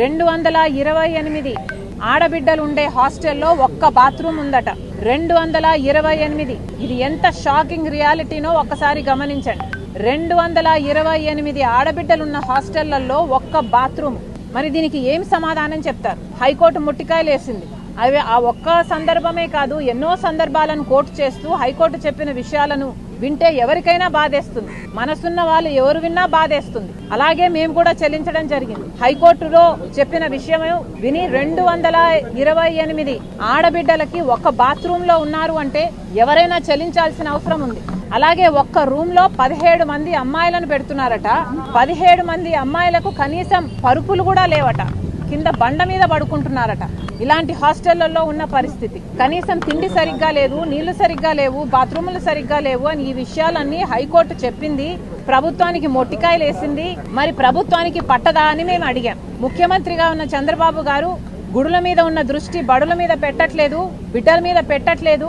రెండు వందల ఇరవై ఎనిమిది ఆడబిడ్డలు ఉండే హాస్టల్లో ఒక్క బాత్రూమ్ ఉందట. రెండు వందల ఇరవై ఎనిమిది. ఇది ఎంత షాకింగ్ రియాలిటీనో ఒక్కసారి గమనించండి. రెండు వందల ఇరవై ఎనిమిది ఆడబిడ్డలున్న హాస్టళ్ళలో ఒక్క బాత్రూమ్. మరి దీనికి ఏం సమాధానం చెప్తారు? హైకోర్టు ముట్టికాయలు వేసింది అవి ఆ ఒక్క సందర్భమే కాదు ఎన్నో సందర్భాలను కోర్టు చేస్తూ హైకోర్టు చెప్పిన విషయాలను వింటే ఎవరికైనా బాధేస్తుంది. మనసున్న వాళ్ళు ఎవరు విన్నా బాధేస్తుంది. అలాగే మేము కూడా చెల్లించడం జరిగింది. హైకోర్టులో చెప్పిన విషయం విని రెండు వందల ఇరవై ఎనిమిది ఆడబిడ్డలకి ఒక్క బాత్రూమ్లో ఉన్నారు అంటే ఎవరైనా చెల్లించాల్సిన అవసరం ఉంది. అలాగే ఒక్క రూమ్లో పదిహేడు మంది అమ్మాయిలను పెడుతున్నారట. పదిహేడు మంది అమ్మాయిలకు కనీసం పరుపులు కూడా లేవట. కింద బండ మీద పడుకుంటున్నారట. ఇలాంటి హాస్టళ్ళలో ఉన్న పరిస్థితి. కనీసం తిండి సరిగ్గా లేదు నీళ్ళు సరిగ్గా లేవు బాత్రూములు సరిగ్గా లేవు అని ఈ విషయాలన్నీ హైకోర్టు చెప్పింది ప్రభుత్వానికి మొట్టికాయలు వేసింది. మరి ప్రభుత్వానికి పట్టదా అని మేము అడిగాం. ముఖ్యమంత్రిగా ఉన్న చంద్రబాబు గారు గుడుల మీద ఉన్న దృష్టి బడుల మీద పెట్టట్లేదు బిడ్డల మీద పెట్టట్లేదు.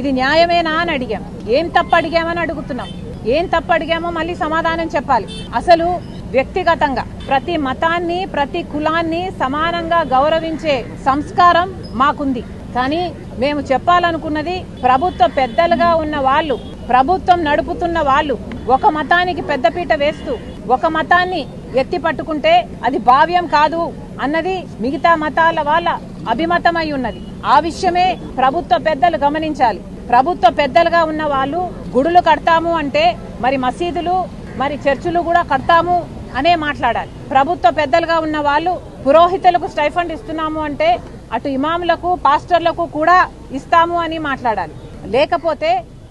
ఇది న్యాయమేనా అని అడిగాం. ఏం తప్పు అడిగామని అడుగుతున్నాం. ఏం తప్పు అడిగామో మళ్ళీ సమాధానం చెప్పాలి. అసలు వ్యక్తిగతంగా ప్రతి మతాన్ని ప్రతి కులాన్ని సమానంగా గౌరవించే సంస్కారం మాకుంది. కానీ మేము చెప్పాలనుకున్నది ప్రభుత్వ పెద్దలుగా ఉన్న వాళ్ళు ప్రభుత్వం నడుపుతున్న వాళ్ళు ఒక మతానికి పెద్దపీట వేస్తూ ఒక మతాన్ని ఎత్తి పట్టుకుంటే అది భావ్యం కాదు అన్నది మిగతా మతాల వాళ్ళ అభిమతమై ఉన్నది. ఆ విషయమే ప్రభుత్వ పెద్దలు గమనించాలి. ప్రభుత్వ పెద్దలుగా ఉన్న వాళ్ళు గుడులు కడతాము అంటే మరి మసీదులు మరి చర్చిలు కూడా కడతాము అనే మాట్లాడాలి. ప్రభుత్వ పెద్దలుగా ఉన్న వాళ్ళు పురోహితులకు స్టైఫండ్ ఇస్తున్నాము అంటే అటు ఇమాములకు పాస్టర్లకు కూడా ఇస్తాము అని మాట్లాడాలి. లేకపోతే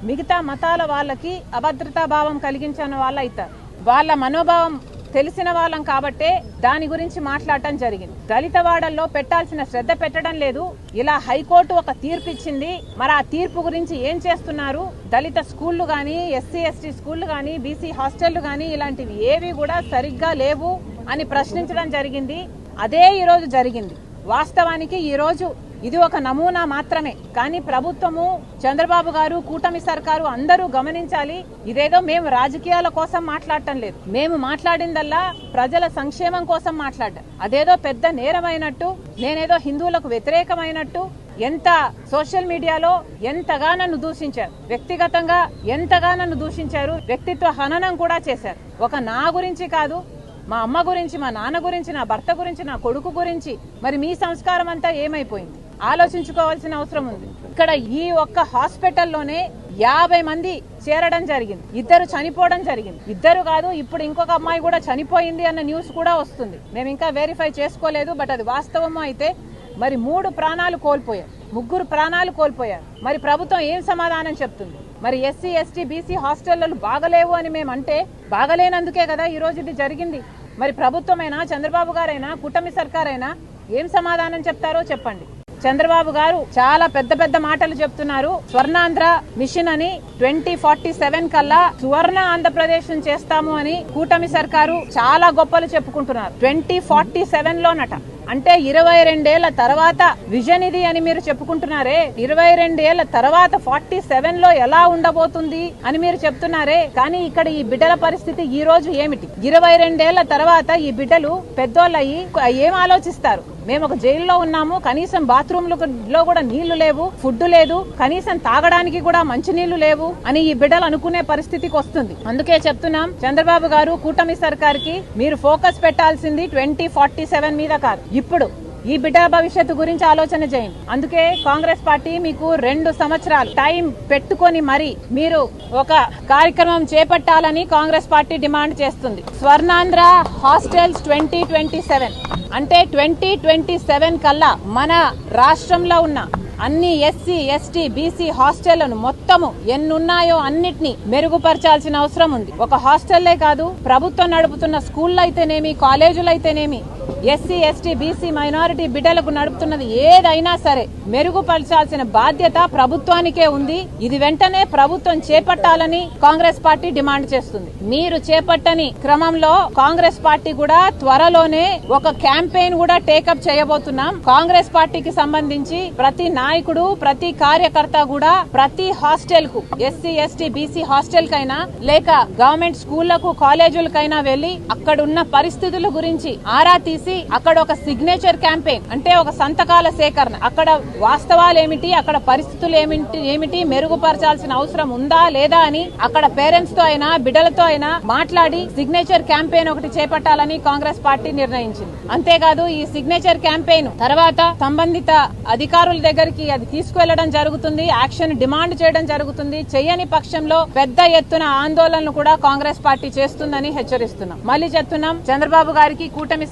మిగతా మతాల వాళ్ళకి అభద్రతా భావం కలిగించిన వాళ్ళు అవుతారు వాళ్ళ మనోభావం తెలిసిన వాళ్ళం కాబట్టే దాని గురించి మాట్లాడటం జరిగింది. దళిత వాడల్లో పెట్టాల్సిన శ్రద్ధ పెట్టడం లేదు. ఇలా హైకోర్టు ఒక తీర్పు ఇచ్చింది మరి ఆ తీర్పు గురించి ఏం చేస్తున్నారు? దళిత స్కూళ్ళు కానీ ఎస్సీ ఎస్టీ స్కూళ్ళు కానీ బీసీ హాస్టళ్ళు కానీ ఇలాంటివి ఏవి కూడా సరిగ్గా లేవు అని ప్రశ్నించడం జరిగింది. అదే ఈరోజు జరిగింది. వాస్తవానికి ఈరోజు ఇది ఒక నమూనా మాత్రమే. కానీ ప్రభుత్వము చంద్రబాబు గారు కూటమి సర్కారు అందరూ గమనించాలి ఇదేదో మేము రాజకీయాల కోసం మాట్లాడటం లేదు. మేము మాట్లాడిందల్లా ప్రజల సంక్షేమం కోసం మాట్లాడటం అదేదో పెద్ద నేరమైనట్టు నేనేదో హిందువులకు వ్యతిరేకమైనట్టు ఎంత సోషల్ మీడియాలో ఎంతగా నన్ను దూషించారు. వ్యక్తిగతంగా ఎంతగా నన్ను దూషించారు. వ్యక్తిత్వ హననం కూడా చేశారు. ఒక నా గురించి కాదు మా అమ్మ గురించి మా నాన్న గురించి నా భర్త గురించి నా కొడుకు గురించి. మరి మీ సంస్కారం అంతా ఏమైపోయింది? ఆలోచించుకోవాల్సిన అవసరం ఉంది. ఇక్కడ ఈ ఒక్క హాస్పిటల్లోనే యాభై మంది చేరడం జరిగింది. ఇద్దరు చనిపోవడం జరిగింది. ఇద్దరు కాదు ఇప్పుడు ఇంకొక అమ్మాయి కూడా చనిపోయింది అన్న న్యూస్ కూడా వస్తుంది. మేము ఇంకా వెరిఫై చేసుకోలేదు బట్ అది వాస్తవము అయితే మరి మూడు ప్రాణాలు కోల్పోయారు. ముగ్గురు ప్రాణాలు కోల్పోయారు. మరి ప్రభుత్వం ఏం సమాధానం చెప్తుంది? మరి ఎస్సీ ఎస్టీ బీసీ హాస్టళ్ళలో బాగలేవు అని మేము అంటే బాగలేనందుకే కదా ఈ రోజు ఇది జరిగింది. మరి ప్రభుత్వమైనా చంద్రబాబు గారైనా కూటమి సర్కారైనా ఏం సమాధానం చెప్తారో చెప్పండి. చంద్రబాబు గారు చాలా పెద్ద పెద్ద మాటలు చెప్తున్నారు. స్వర్ణాంధ్ర మిషన్ అని ట్వంటీ ఫార్టీ సెవెన్ కల్లా సువర్ణ ఆంధ్రప్రదేశ్ చేస్తాము అని కూటమి సర్కారు చాలా గొప్పలు చెప్పుకుంటున్నారు. ట్వంటీ ఫార్టీ సెవెన్ లోనట. అంటే ఇరవై రెండేళ్ళ తర్వాత విజన్ ఇది అని మీరు చెప్పుకుంటున్నారే. ఇరవై రెండేళ్ళ తర్వాత ఫార్టీ సెవెన్లో ఎలా ఉండబోతుంది అని మీరు చెప్తున్నారే. కానీ ఇక్కడ ఈ బిడ్డల పరిస్థితి ఈ రోజు ఏమిటి? ఇరవై రెండేళ్ళ తర్వాత ఈ బిడ్డలు పెద్దోళ్ళయి ఏం ఆలోచిస్తారు? మేము ఒక జైల్లో ఉన్నాము కనీసం బాత్రూమ్లో కూడా నీళ్ళు లేవు ఫుడ్ లేదు కనీసం తాగడానికి కూడా మంచి నీళ్ళు లేవు అని ఈ బిడ్డలు అనుకునే పరిస్థితికి వస్తుంది. అందుకే చెప్తున్నాం చంద్రబాబు గారు కూటమి సర్కార్కి మీరు ఫోకస్ పెట్టాల్సింది ట్వంటీ ఫార్టీ సెవెన్ మీద కాదు. ఇప్పుడు ఈ బిడ్డ భవిష్యత్తు గురించి ఆలోచన చేయండి. అందుకే కాంగ్రెస్ పార్టీ మీకు రెండు సంవత్సరాలు టైం పెట్టుకొని మరి మీరు ఒక కార్యక్రమం చేపట్టాలని కాంగ్రెస్ పార్టీ డిమాండ్ చేస్తుంది. Swarnandhra hostels twenty twenty seven. అంటే ట్వంటీ ట్వంటీ సెవెన్ కల్లా మన రాష్ట్రంలో ఉన్న అన్ని ఎస్సీ ఎస్టీ బీసీ హాస్టళ్ళను మొత్తము ఎన్నున్నాయో అన్నిటినీ మెరుగుపరచాల్సిన అవసరం ఉంది. ఒక హాస్టల్లే కాదు ప్రభుత్వం నడుపుతున్న స్కూళ్ళు అయితేనేమి కాలేజీలు అయితేనేమి ఎస్సీ ఎస్టీ బీసీ మైనారిటీ బిడ్డలకు నడుపుతున్నది ఏదైనా సరే మెరుగుపరచాల్సిన బాధ్యత ప్రభుత్వానికే ఉంది. ఇది వెంటనే ప్రభుత్వం చేపట్టాలని కాంగ్రెస్ పార్టీ డిమాండ్ చేస్తుంది. మీరు చేపట్టని క్రమంలో కాంగ్రెస్ పార్టీ కూడా త్వరలోనే ఒక క్యాంపెయిన్ కూడా టేకప్ చేయబోతున్నాం. కాంగ్రెస్ పార్టీకి సంబంధించి ప్రతి నాయకుడు ప్రతి కార్యకర్త కూడా ప్రతి హాస్టల్కు ఎస్సీ ఎస్టీ బీసీ హాస్టల్ కైనా లేక గవర్నమెంట్ స్కూళ్ళకు కాలేజీలకైనా వెళ్ళి అక్కడున్న పరిస్థితుల గురించి ఆరా తీసి చేసి అక్కడ ఒక సిగ్నేచర్ క్యాంపెయిన్ అంటే ఒక సంతకాల సేకరణ. అక్కడ వాస్తవాలు ఏమిటి అక్కడ పరిస్థితులు ఏమిటి ఏమిటి మెరుగుపరచాల్సిన అవసరం ఉందా లేదా అని అక్కడ పేరెంట్స్తో అయినా బిడ్డలతో అయినా మాట్లాడి సిగ్నేచర్ క్యాంపెయిన్ ఒకటి చేపట్టాలని కాంగ్రెస్ పార్టీ నిర్ణయించింది. అంతేకాదు ఈ సిగ్నేచర్ క్యాంపెయిన్ తర్వాత సంబంధిత అధికారుల దగ్గరికి అది తీసుకువెళ్ళడం జరుగుతుంది యాక్షన్ డిమాండ్ చేయడం జరుగుతుంది. చేయని పక్షంలో పెద్ద ఎత్తున ఆందోళనలు కూడా కాంగ్రెస్ పార్టీ చేస్తుందని హెచ్చరిస్తున్నాం. మళ్ళీ చెప్తున్నాం చంద్రబాబు గారికి కూటమి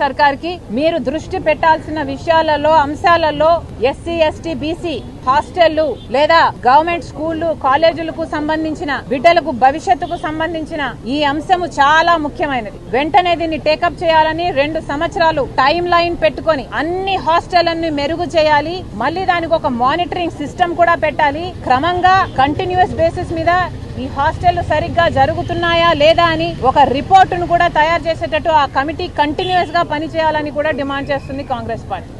సర్కార్కి మీరు దృష్టి పెట్టాల్సిన విషయాలలో అంశాలలో ఎస్సీ ఎస్టీ బీసీ హాస్టళ్ళు లేదా గవర్నమెంట్ స్కూళ్ళు కాలేజీలకు సంబంధించిన బిడ్డలకు భవిష్యత్తుకు సంబంధించిన ఈ అంశము చాలా ముఖ్యమైనది. వెంటనే దీన్ని టేకప్ చేయాలని రెండు సంవత్సరాలు టైం లైన్ పెట్టుకొని అన్ని హాస్టళ్ళను మెరుగు చేయాలి. మళ్ళీ దానికి ఒక మానిటరింగ్ సిస్టమ్ కూడా పెట్టాలి. క్రమంగా కంటిన్యూస్ బేసిస్ మీద ఈ హాస్టళ్ళు సరిగ్గా జరుగుతున్నాయా లేదా అని ఒక రిపోర్టును కూడా తయారు చేసేటట్టు ఆ కమిటీ కంటిన్యూస్గా పనిచేయాలని కూడా డిమాండ్ చేస్తుంది కాంగ్రెస్ పార్టీ.